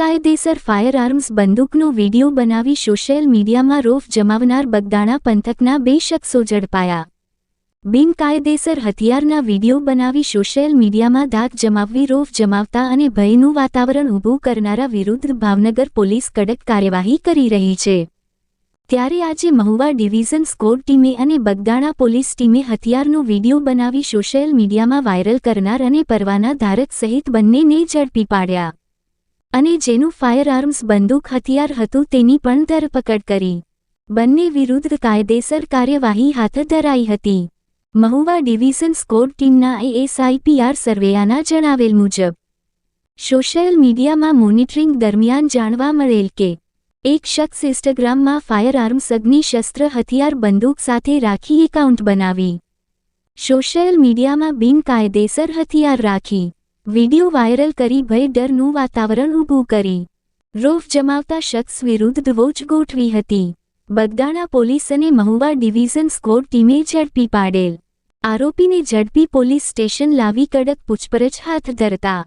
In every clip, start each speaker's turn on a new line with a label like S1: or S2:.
S1: બિનકાયદેસર fire arms બંદૂકનો video બનાવી social મીડિયામાં રોફ જમાવનાર બગદાણા પંથકના બે શખ્સો ઝડપાયા. બિનકાયદેસર હથિયારના વીડિયો બનાવી સોશિયલ મીડિયામાં ધાક જમાવવી, રોફ જમાવતા અને ભયનું વાતાવરણ ઊભું કરનારા વિરુદ્ધ ભાવનગર પોલીસ કડક કાર્યવાહી કરી રહી છે. ત્યારે આજે મહુવા ડિવિઝન સ્કોડ ટીમે અને બગદાણા પોલીસ ટીમે હથિયારનો વીડિયો બનાવી સોશિયલ મીડિયામાં વાયરલ કરનાર અને પરવાના ધારક સહિત બંનેને ઝડપી પાડ્યા. અને જેનું ફાયર આર્મ્સ બંદૂક હથિયાર હતું તેની પણ ધરપકડ કરી. બંને વિરુદ્ધ કાયદેસર કાર્યવાહી હાથ ધરાઈ હતી. મહુવા ડિવિઝન સ્કોડ ટીમના એએસઆઈપીઆર સર્વેયાના જણાવેલ મુજબ, સોશિયલ મીડિયામાં મોનિટરિંગ દરમિયાન જાણવા મળેલ કે, એક શખ્સ ઇન્સ્ટાગ્રામમાં ફાયર આર્મ્સ અગ્નિ હથિયાર, બંદૂક સાથે રાખી એકાઉન્ટ બનાવી. સોશિયલ મીડિયામાં બિનકાયદેસર હથિયાર રાખી. વિડિયો વાયરલ કરી ભય ડરનું વાતાવરણ ઊભું કરી. રોફ જમાવતા શખ્સ વિરુદ્ધ વોચ ગોઠવી હતી. બગદાણા પોલીસ અને મહુવા ડિવિઝન સ્કોડ ટીમે ઝડપી પાડેલ. આરોપીને ઝડપી પોલીસ સ્ટેશન લાવી કડક પૂછપરછ હાથ ધરતા.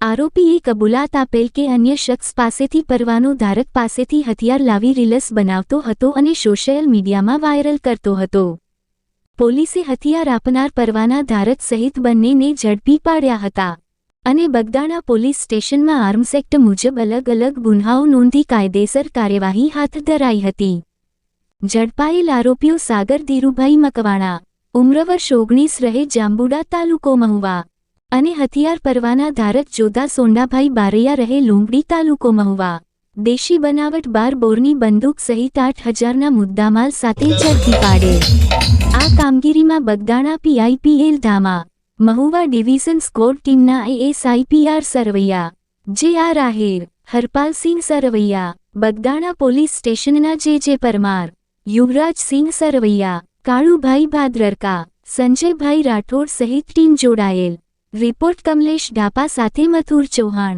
S1: આરોપીએ કબૂલાત આપેલ કે અન્ય શખ્સ પાસેથી પરવાનો ધારક પાસેથી હથિયાર લાવી રીલસ બનાવતો હતો અને સોશિયલ મીડિયામાં વાયરલ કરતો હતો. પોલીસે હથિયાર આપનાર પરવાના ધારક સહિત બંનેને ઝડપી પાડ્યા હતા. અને બગદાણા પોલીસ સ્ટેશનમાં આર્મ્સ એક્ટ મુજબ અલગ અલગ ગુન્હાઓ નોંધી કાયદેસર કાર્યવાહી હાથ ધરાઈ હતી. ઝડપાયેલ આરોપીઓ સાગર ધીરુભાઈ મકવાણા ઉમ્ર વર્ષ ઓગણીસ રહે જાંબુડા તાલુકો મહુવા અને હથિયાર પરવાના ધારક જોધા સોંડાભાઈ બારૈયા રહે લુંબડી તાલુકો મહુવા. દેશી બનાવટ બાર બોરની બંદૂક સહિત આઠ હજારના મુદ્દામાલ સાથે ઝડપી પાડે. આ કામગીરીમાં બગદાણા પીઆઈપીએલ ધામા મહુવા ડિવિઝન સ્કોર ટીમના ASI P R Sarvaiya J R Ahir Harpalsinh Sarvaiya, Bagdana police સ્ટેશનના જે જે પરમાર યુવરાજસિંહ સરવૈયા, કાળુભાઈ ભાદરકા, સંજયભાઈ રાઠોડ સહિત ટીમ જોડાયેલ. રિપોર્ટ કમલેશ ઢાપા સાથે મથુર ચૌહાણ.